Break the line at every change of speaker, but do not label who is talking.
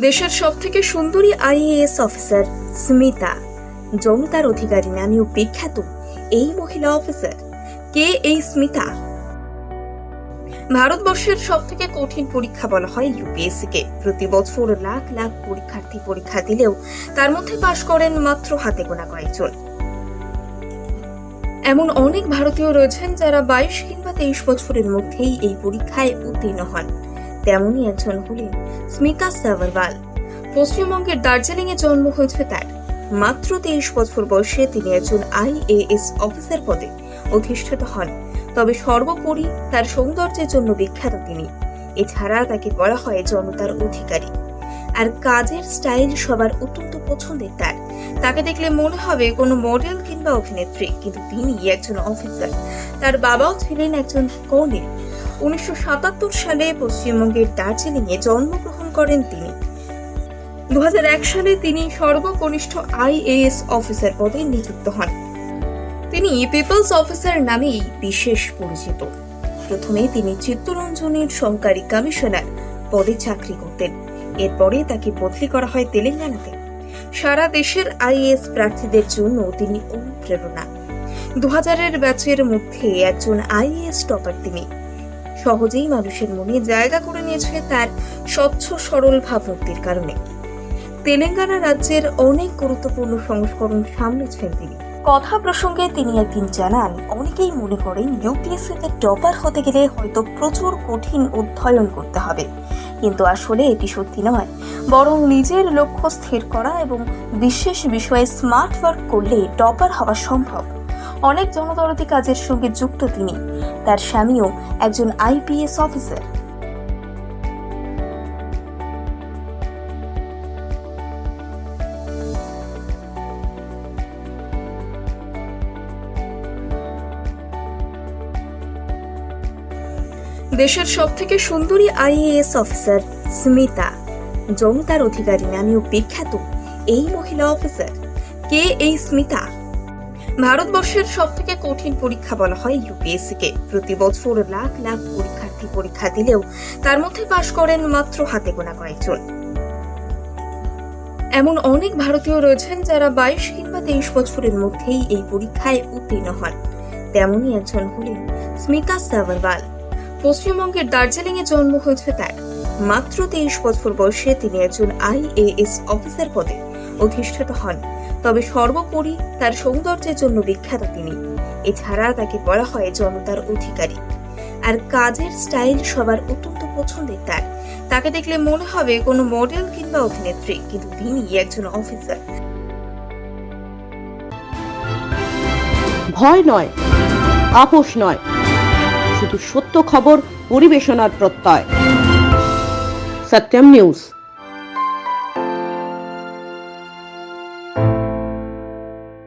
দেশের সব থেকে সুন্দরী আইএএস অফিসার স্মিতা, জনতার অধিকারী নামেও বিখ্যাত এই মহিলা অফিসার। কে এই স্মিতা? ভারতবর্ষের সব থেকে কঠিন পরীক্ষা বলা হয় ইউপিএসসি কে প্রতি বছর লাখ লাখ পরীক্ষার্থী পরীক্ষা দিলেও তার মধ্যে পাশ করেন মাত্র হাতে গোনা কয়েকজন। এমন অনেক ভারতীয় রয়েছেন যারা বাইশ কিংবা তেইশ বছরের মধ্যেই এই পরীক্ষায় উত্তীর্ণ হন। তেমনই একজন হলেন স্মিতা সাভারওয়াল। পশ্চিমবঙ্গের দার্জিলিং এ জন্ম হয়েছে তার। মাত্র তেইশ বছর বয়সে তিনি একজন আইএএস অফিসার পদে অধিষ্ঠিত হন। তবে সর্বোপরি তার সৌন্দর্যের জন্য বিখ্যাত তিনি। এছাড়া তাকে বলা হয় জনতার অধিকারী। আর কাজের স্টাইল সবার অত্যন্ত পছন্দের তার। তাকে দেখলে মনে হবে কোনো মডেল কিংবা অভিনেত্রী, কিন্তু তিনি একজন অফিসার। তার বাবাও ছিলেন একজন কর্নেল। উনিশশো সাতাত্তর সালে পশ্চিমবঙ্গের দার্জিলিংয়ে জন্মগ্রহণ করেন তিনি। দু সালে তিনি সর্বকনিষ্ঠ আইএএস অফিসার পদে নিযুক্ত হন। তিনি পিপলস অফিসার নামেই বিশেষ পরিচিত। প্রথমে তিনি চিত্তরঞ্জনের সহকারী কমিশনার পদে চাকরি করতেন। এরপরে তাকে বদলি করা হয় তেলেঙ্গানাতে। সারা দেশের আইএএস প্রার্থীদের জন্য তিনি অনুপ্রেরণা। দু হাজারের ব্যাচের মধ্যে একজন আইএএস টপার তিনি। সহজেই মানুষের মনে জায়গা করে নিয়েছে তার স্বচ্ছ, সরল ভাবমূর্তির কারণে। তেলেঙ্গানা রাজ্যের অনেক গুরুত্বপূর্ণ সংস্করণ সামলেছেন তিনি। কথা প্রসঙ্গে তিনি একদিন জানান, অনেকেই মনে করেন ইউপিএসসিতে টপার হতে গেলে হয়তো প্রচুর কঠিন অধ্যয়ন করতে হবে। কিন্তু আসলে এটি সত্যি নয়। বরং নিজের লক্ষ্য স্থির করা এবং বিশেষ বিষয়ে স্মার্ট ওয়ার্ক করলে টপার হওয়া সম্ভব। অনেক জনদরদি কাজের সঙ্গে যুক্ত তিনি। তার স্বামীও একজন আইপিএস অফিসার। দেশের সব থেকে সুন্দরী আইএএস অফিসার স্মিতা জনতার অধিকারী নামেও বিখ্যাত এই মহিলা অফিসার। কে এই স্মিতা? ভারতবর্ষের সব থেকে কঠিন পরীক্ষা বলা হয় ইউপিএসসি কে। প্রতি বছর লাখ লাখ পরীক্ষার্থী পরীক্ষা দিলেও তার মধ্যে পাশ করেন মাত্র হাতে গোনা কয়েকজন। এমন অনেক ভারতীয় রয়েছেন যারা বাইশ কিংবা তেইশ বছরের মধ্যেই এই পরীক্ষায় উত্তীর্ণ হন। তেমনই একজন হলেন স্মিতা সাভারওয়াল। পশ্চিমবঙ্গের দার্জিলিং এ জন্ম হয়েছে তার। মাত্র তেইশ বছর বয়সে তিনি একজন আইএএস অফিসার পদে অধিষ্ঠিত হন। তবে সর্বোপরি তার সৌন্দর্যের জন্য বিখ্যাত তিনি। এছাড়া তাকে বলা হয় জনতার অধিকারী। আর কাজের স্টাইল সবার অত্যন্ত পছন্দের তার। তাকে দেখলে মনে হবে কোনো মডেল কিংবা অভিনেত্রী, কিন্তু তিনি একজন অফিসার
ভয় নয়, আপোষ নয়। শুধু সত্য খবর, পরিবেশনার প্রত্যয়। সত্যম নিউজ।